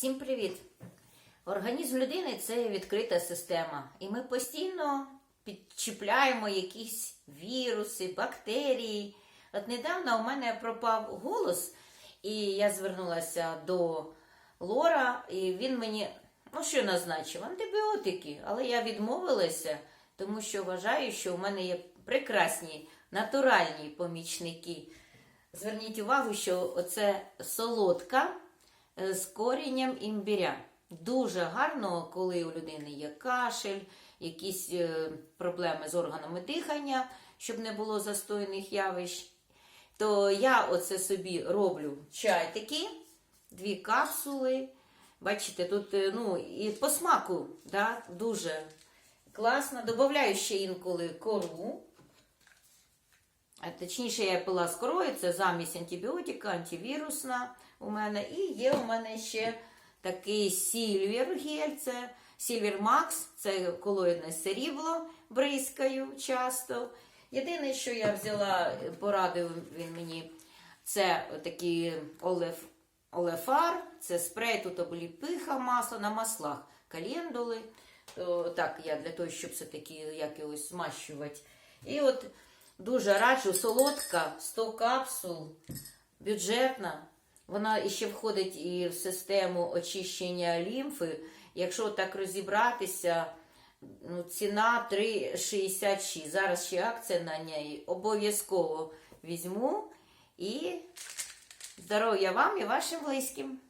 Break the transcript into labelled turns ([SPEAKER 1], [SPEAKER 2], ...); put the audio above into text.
[SPEAKER 1] Всім привіт! Організм людини це відкрита система, і ми постійно підчіпляємо якісь віруси, бактерії. От недавно у мене пропав голос, і я звернулася до Лора, і він мені, ну що назначив, антибіотики. Але я відмовилася, тому що вважаю, що у мене є прекрасні натуральні помічники. Зверніть увагу, що оце солодка з корінням імбіря. Дуже гарно, коли у людини є кашель, якісь е, проблеми з органами дихання, щоб не було застойних явищ. То я оце собі роблю чай такий, дві капсули. Бачите, тут е, ну, і по смаку да, дуже класно. Добавляю ще інколи кору. Точніше, я пила з корою, це замість антибіотика, антивірусна у мене. І є у мене ще такий сільвер гель, це Сільвер Макс, це колоїдне срібло, бризкаю часто. Єдине, що я взяла, порадив він мені, це такий олеф, олефар, це спрей, тут обліпиха масло на маслах, календули. То, так, я для того, щоб все-таки як його змащувати. І от Дуже раджу, солодка, 100 капсул, бюджетна. Вона іще входить і в систему очищення лімфи. Якщо так розібратися, ну, ціна 3,66. Зараз ще акція на неї. Обов'язково візьму. І здоров'я вам і вашим близьким.